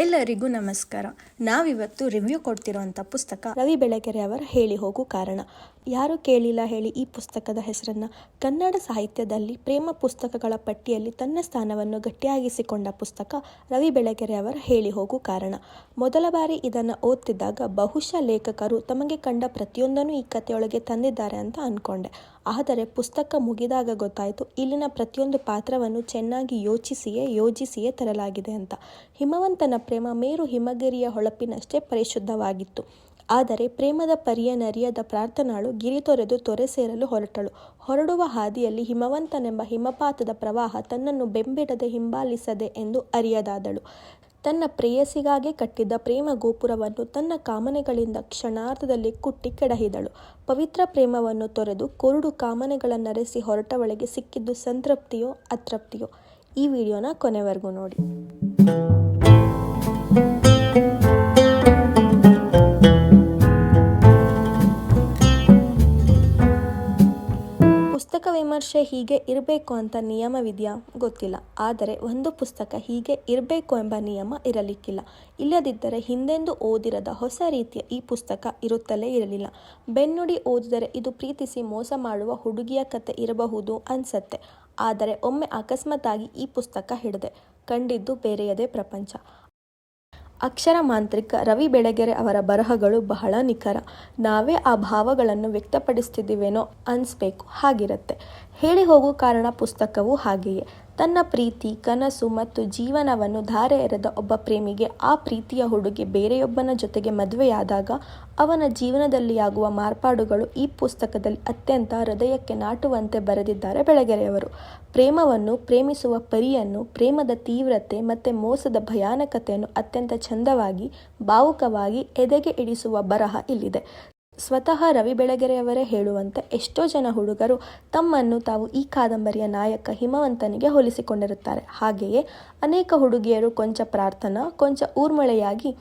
ಎಲ್ಲರಿಗೂ ನಮಸ್ಕಾರ. ನಾವಿವತ್ತು ರಿವ್ಯೂ ಕೊಡ್ತಿರುವಂಥ ಪುಸ್ತಕ ರವಿ ಬೆಳಗೆರೆ ಅವರ ಹೇಳಿ ಹೋಗು ಕಾರಣ. ಯಾರು ಕೇಳಿಲ್ಲ ಹೇಳಿ ಈ ಪುಸ್ತಕದ ಹೆಸರನ್ನು ಕನ್ನಡ ಸಾಹಿತ್ಯದಲ್ಲಿ ಪ್ರೇಮ ಪುಸ್ತಕಗಳ ಪಟ್ಟಿಯಲ್ಲಿ ತನ್ನ ಸ್ಥಾನವನ್ನು ಗಟ್ಟಿಯಾಗಿಸಿಕೊಂಡ ಪುಸ್ತಕ ರವಿ ಬೆಳಗೆರೆ ಅವರ ಹೇಳಿ ಹೋಗು ಕಾರಣ. ಮೊದಲ ಬಾರಿ ಇದನ್ನು ಓದ್ತಿದ್ದಾಗ ಬಹುಶಃ ಲೇಖಕರು ತಮಗೆ ಕಂಡ ಪ್ರತಿಯೊಂದನ್ನು ಈ ಕಥೆಯೊಳಗೆ ತಂದಿದ್ದಾರೆ ಅಂತ ಅಂದ್ಕೊಂಡೆ ಆದರೆ ಪುಸ್ತಕ ಮುಗಿದಾಗ ಗೊತ್ತಾಯಿತು, ಇಲ್ಲಿನ ಪ್ರತಿಯೊಂದು ಪಾತ್ರವನ್ನು ಚೆನ್ನಾಗಿ ಯೋಚಿಸಿಯೇ ಯೋಜಿಸಿಯೇ ತರಲಾಗಿದೆ ಅಂತ. ಹಿಮವಂತನ ಪ್ರೇಮ ಮೇರು ಹಿಮಗಿರಿಯ ಹೊಳಪಿನಷ್ಟೇ ಪರಿಶುದ್ಧವಾಗಿತ್ತು. ಆದರೆ ಪ್ರೇಮದ ಪರಿಯನರಿಯದ ಪ್ರಾರ್ಥನಾಳು ಗಿರಿ ತೊರೆದು ತೊರೆ ಸೇರಲು ಹೊರಟಳು. ಹೊರಡುವ ಹಾದಿಯಲ್ಲಿ ಹಿಮವಂತನೆಂಬ ಹಿಮಪಾತದ ಪ್ರವಾಹ ತನ್ನನ್ನು ಬೆಂಬಿಡದೆ ಹಿಂಬಾಲಿಸದೆ ಎಂದು ಅರಿಯದಾದಳು. ತನ್ನ ಪ್ರೇಯಸಿಗಾಗಿ ಕಟ್ಟಿದ್ದ ಪ್ರೇಮ ಗೋಪುರವನ್ನು ತನ್ನ ಕಾಮನೆಗಳಿಂದ ಕ್ಷಣಾರ್ಧದಲ್ಲಿ ಕುಟ್ಟಿ ಕೆಡಹಿದಳು. ಪವಿತ್ರ ಪ್ರೇಮವನ್ನು ತೊರೆದು ಕುರುಡು ಕಾಮನೆಗಳನ್ನರೆಸಿ ಹೊರಟವಳಿಗೆ ಸಿಕ್ಕಿದ್ದು ಸಂತೃಪ್ತಿಯೋ ಅತೃಪ್ತಿಯೋ? ಈ ವಿಡಿಯೋನ ಕೊನೆವರೆಗೂ ನೋಡಿ. ಪುಸ್ತಕ ವಿಮರ್ಶೆ ಹೀಗೆ ಇರಬೇಕು ಅಂತ ನಿಯಮವಿದೆಯಾ? ಗೊತ್ತಿಲ್ಲ. ಆದರೆ ಒಂದು ಪುಸ್ತಕ ಹೀಗೆ ಇರಬೇಕು ಎಂಬ ನಿಯಮ ಇರಲಿಕ್ಕಿಲ್ಲ. ಇಲ್ಲದಿದ್ದರೆ ಹಿಂದೆಂದು ಓದಿರದ ಹೊಸ ರೀತಿಯ ಈ ಪುಸ್ತಕ ಇರುತ್ತಲೇ ಇರಲಿಲ್ಲ. ಬೆನ್ನುಡಿ ಓದಿದರೆ ಇದು ಪ್ರೀತಿಸಿ ಮೋಸ ಮಾಡುವ ಹುಡುಗಿಯ ಕತೆ ಇರಬಹುದು ಅನ್ಸತ್ತೆ. ಆದರೆ ಒಮ್ಮೆ ಅಕಸ್ಮಾತಾಗಿ ಈ ಪುಸ್ತಕ ಹಿಡಿದೆ. ಕಂಡಿದ್ದು ಬೇರೆಯದೇ ಪ್ರಪಂಚ. ಅಕ್ಷರ ಮಾಂತ್ರಿಕ ರವಿ ಬೆಳಗೆರೆ ಅವರ ಬರಹಗಳು ಬಹಳ ನಿಖರ. ನಾವೇ ಆ ಭಾವಗಳನ್ನು ವ್ಯಕ್ತಪಡಿಸ್ತಿದ್ದೀವೇನೋ ಅನಿಸ್ಬೇಕು, ಹಾಗಿರುತ್ತೆ. ಹೇಳಿ ಹೋಗೋ ಕಾರಣ ಪುಸ್ತಕವೂ ಹಾಗೆಯೇ. ತನ್ನ ಪ್ರೀತಿ, ಕನಸು ಮತ್ತು ಜೀವನವನ್ನು ಧಾರೆ ಎರೆದ ಒಬ್ಬ ಪ್ರೇಮಿಗೆ, ಆ ಪ್ರೀತಿಯ ಹುಡುಗಿ ಬೇರೆಯೊಬ್ಬನ ಜೊತೆಗೆ ಮದುವೆಯಾದಾಗ ಅವನ ಜೀವನದಲ್ಲಿ ಆಗುವ ಮಾರ್ಪಾಡುಗಳು ಈ ಪುಸ್ತಕದಲ್ಲಿ ಅತ್ಯಂತ ಹೃದಯಕ್ಕೆ ನಾಟುವಂತೆ ಬರೆದಿದ್ದಾರೆ ಬೆಳಗೆರೆಯವರು. ಪ್ರೇಮವನ್ನು, ಪ್ರೇಮಿಸುವ ಪರಿಯನ್ನು, ಪ್ರೇಮದ ತೀವ್ರತೆ ಮತ್ತು ಮೋಸದ ಭಯಾನಕತೆಯನ್ನು ಅತ್ಯಂತ ಚಂದವಾಗಿ, ಭಾವುಕವಾಗಿ ಎದೆಗೆ ಇಡಿಸುವ ಬರಹ ಇಲ್ಲಿದೆ. ಸ್ವತಃ ರವಿ ಬೆಳಗೆರೆಯವರೇ ಹೇಳುವಂತೆ ಎಷ್ಟೋ ಜನ ಹುಡುಗರು ತಮ್ಮನ್ನು ತಾವು ಈ ಕಾದಂಬರಿಯ ನಾಯಕ ಹಿಮವಂತನಿಗೆ ಹೋಲಿಸಿಕೊಂಡಿರುತ್ತಾರೆ. ಹಾಗೆಯೇ ಅನೇಕ ಹುಡುಗಿಯರು ಕೊಂಚ ಪ್ರಾರ್ಥನಾ, ಕೊಂಚ ಊರ್ಮಳೆಯಾಗಿ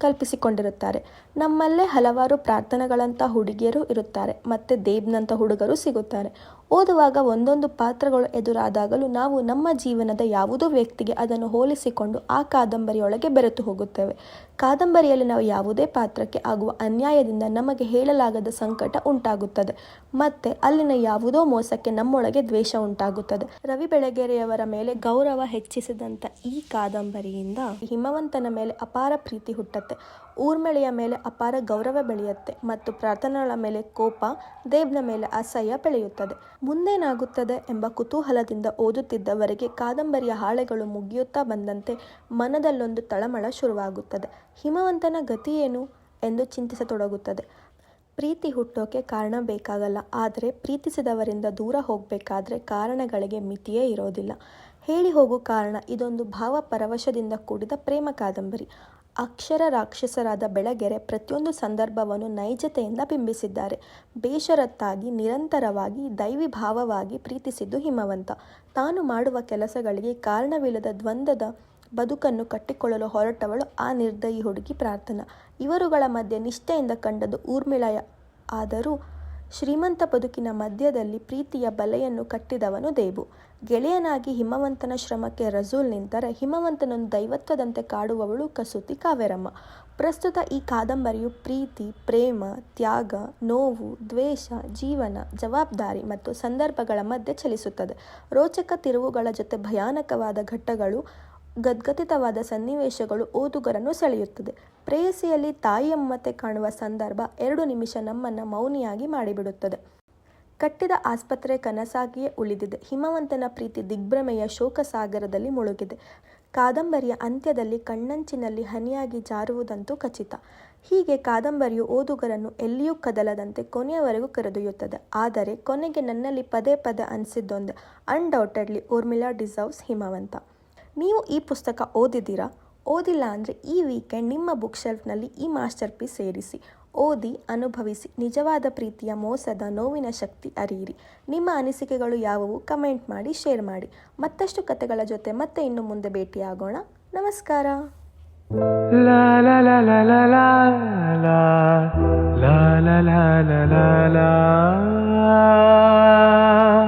ಕಲ್ಪಿಸಿಕೊಂಡಿರುತ್ತಾರೆ. ನಮ್ಮಲ್ಲೇ ಹಲವಾರು ಪ್ರಾರ್ಥನೆಗಳಂಥ ಹುಡುಗಿಯರು ಇರುತ್ತಾರೆ. ಮತ್ತು ದೇವ್ನಂಥ ಹುಡುಗರು ಸಿಗುತ್ತಾರೆ. ಓದುವಾಗ ಒಂದೊಂದು ಪಾತ್ರಗಳು ಎದುರಾದಾಗಲೂ ನಾವು ನಮ್ಮ ಜೀವನದ ಯಾವುದೋ ವ್ಯಕ್ತಿಗೆ ಅದನ್ನು ಹೋಲಿಸಿಕೊಂಡು ಆ ಕಾದಂಬರಿಯೊಳಗೆ ಬೆರೆತು ಹೋಗುತ್ತೇವೆ. ಕಾದಂಬರಿಯಲ್ಲಿ ನಾವು ಯಾವುದೇ ಪಾತ್ರಕ್ಕೆ ಆಗುವ ಅನ್ಯಾಯದಿಂದ ನಮಗೆ ಹೇಳಲಾಗದ ಸಂಕಟ ಉಂಟಾಗುತ್ತದೆ. ಮತ್ತೆ ಅಲ್ಲಿನ ಯಾವುದೋ ಮೋಸಕ್ಕೆ ನಮ್ಮೊಳಗೆ ದ್ವೇಷ ಉಂಟಾಗುತ್ತದೆ. ರವಿ ಬೆಳಗೆರೆಯವರ ಮೇಲೆ ಗೌರವ ಹೆಚ್ಚಿಸಿದಂಥ ಈ ಕಾದಂಬರಿಯಿಂದ ಹಿಮವಂತನ ಮೇಲೆ ಅಪಾರ ಪ್ರೀತಿ ಹುಟ್ಟತ್ತೆ. ಊರ್ಮಳೆಯ ಮೇಲೆ ಅಪಾರ ಗೌರವ ಬೆಳೆಯುತ್ತೆ ಮತ್ತು ಪ್ರಾರ್ಥನೆಗಳ ಮೇಲೆ ಕೋಪ, ದೇವ್ನ ಮೇಲೆ ಅಸಹ್ಯ ಬೆಳೆಯುತ್ತದೆ. ಮುಂದೇನಾಗುತ್ತದೆ ಎಂಬ ಕುತೂಹಲದಿಂದ ಓದುತ್ತಿದ್ದವರಿಗೆ ಕಾದಂಬರಿಯ ಹಾಳೆಗಳು ಮುಗಿಯುತ್ತಾ ಬಂದಂತೆ ಮನದಲ್ಲೊಂದು ತಳಮಳ ಶುರುವಾಗುತ್ತದೆ. ಹಿಮವಂತನ ಗತಿ ಏನು ಎಂದು ಚಿಂತಿಸತೊಡಗುತ್ತದೆ. ಪ್ರೀತಿ ಹುಟ್ಟೋಕೆ ಕಾರಣ ಬೇಕಾಗಲ್ಲ, ಆದರೆ ಪ್ರೀತಿಸಿದವರಿಂದ ದೂರ ಹೋಗಬೇಕಾದ್ರೆ ಕಾರಣಗಳಿಗೆ ಮಿತಿಯೇ ಇರೋದಿಲ್ಲ. ಹೇಳಿ ಹೋಗೋ ಕಾರಣ ಇದೊಂದು ಭಾವ ಪರವಶದಿಂದ ಕೂಡಿದ ಪ್ರೇಮ ಕಾದಂಬರಿ. ಅಕ್ಷರ ರಾಕ್ಷಸರಾದ ಬೆಳಗೆರೆ ಪ್ರತಿಯೊಂದು ಸಂದರ್ಭವನ್ನು ನೈಜತೆಯಿಂದ ಬಿಂಬಿಸಿದ್ದಾರೆ. ಬೇಷರತ್ತಾಗಿ, ನಿರಂತರವಾಗಿ ದೈವಿ ಭಾವವಾಗಿ ಪ್ರೀತಿಸಿದ್ದು ಹಿಮವಂತ. ತಾನು ಮಾಡುವ ಕೆಲಸಗಳಿಗೆ ಕಾರಣವಿಲ್ಲದ ದ್ವಂದ್ವದ ಬದುಕನ್ನು ಕಟ್ಟಿಕೊಳ್ಳಲು ಹೊರಟವಳು ಆ ನಿರ್ದಯಿ ಹುಡುಗಿ ಪ್ರಾರ್ಥನಾ. ಇವರುಗಳ ಮಧ್ಯೆ ನಿಷ್ಠೆಯಿಂದ ಕಂಡದ್ದು ಊರ್ಮಿಳಯ. ಆದರೂ ಶ್ರೀಮಂತ ಬದುಕಿನ ಮಧ್ಯದಲ್ಲಿ ಪ್ರೀತಿಯ ಬಲೆಯನ್ನು ಕಟ್ಟಿದವನು ದೇವು ಗೆಳೆಯನಾಗಿ ಹಿಮವಂತನ ಶ್ರಮಕ್ಕೆ ರಜೂಲ್ ನಿಂತರೆ ಹಿಮವಂತನನ್ನು ದೈವತ್ವದಂತೆ ಕಾಡುವವಳು ಕಸೂತಿ ಕಾವೇರಮ್ಮ. ಪ್ರಸ್ತುತ ಈ ಕಾದಂಬರಿಯು ಪ್ರೀತಿ, ಪ್ರೇಮ, ತ್ಯಾಗ, ನೋವು, ದ್ವೇಷ, ಜೀವನ, ಜವಾಬ್ದಾರಿ ಮತ್ತು ಸಂದರ್ಭಗಳ ಮಧ್ಯೆ ಚಲಿಸುತ್ತದೆ. ರೋಚಕ ತಿರುವುಗಳ ಜೊತೆ ಭಯಾನಕವಾದ ಘಟ್ಟಗಳು ಗದ್ಗದಿತವಾದ ಸನ್ನಿವೇಶಗಳು ಓದುಗರನ್ನು ಸೆಳೆಯುತ್ತದೆ. ಪ್ರೇಯಸಿಯಲ್ಲಿ ತಾಯಿಯಮ್ಮತೆ ಕಾಣುವ ಸಂದರ್ಭ ಎರಡು ನಿಮಿಷ ನಮ್ಮನ್ನು ಮೌನಿಯಾಗಿ ಮಾಡಿಬಿಡುತ್ತದೆ. ಕಟ್ಟಿದ ಆಸ್ಪತ್ರೆ ಕನಸಾಗಿಯೇ ಉಳಿದಿದೆ. ಹಿಮವಂತನ ಪ್ರೀತಿ ದಿಗ್ಭ್ರಮೆಯ ಶೋಕಸಾಗರದಲ್ಲಿ ಮುಳುಗಿದೆ. ಕಾದಂಬರಿಯ ಅಂತ್ಯದಲ್ಲಿ ಕಣ್ಣಂಚಿನಲ್ಲಿ ಹನಿಯಾಗಿ ಜಾರುವುದಂತೂ ಖಚಿತ. ಹೀಗೆ ಕಾದಂಬರಿಯು ಓದುಗರನ್ನು ಎಲ್ಲಿಯೂ ಕದಲದಂತೆ ಕೊನೆಯವರೆಗೂ ಕರೆದೊಯ್ಯುತ್ತದೆ. ಆದರೆ ಕೊನೆಗೆ ನನ್ನಲ್ಲಿ ಪದೇ ಪದೇ ಅನಿಸಿದ್ದೊಂದೇ ಅನ್ಡೌಟೆಡ್ಲಿ ಊರ್ಮಿಲಾ ಡಿಸರ್ವ್ಸ್ ಹಿಮವಂತ. ನೀವು ಈ ಪುಸ್ತಕ ಓದಿದ್ದೀರಾ ಓದಿಲ್ಲ ಅಂದರೆ ಈ ವೀಕೆಂಡ್ ನಿಮ್ಮ ಬುಕ್ ಶೆಲ್ಫ್ನಲ್ಲಿ ಈ ಮಾಸ್ಟರ್ ಪೀಸ್ ಸೇರಿಸಿ ಓದಿ ಅನುಭವಿಸಿ ನಿಜವಾದ ಪ್ರೀತಿಯ ಮೋಸದ ನೋವಿನ ಶಕ್ತಿ ಅರಿಯಿರಿ ನಿಮ್ಮ ಅನಿಸಿಕೆಗಳು ಯಾವುವು ಕಮೆಂಟ್ ಮಾಡಿ ಶೇರ್ ಮಾಡಿ ಮತ್ತಷ್ಟು ಕತೆಗಳ ಜೊತೆ ಮತ್ತೆ ಇನ್ನು ಮುಂದೆ ಭೇಟಿಯಾಗೋಣ ನಮಸ್ಕಾರ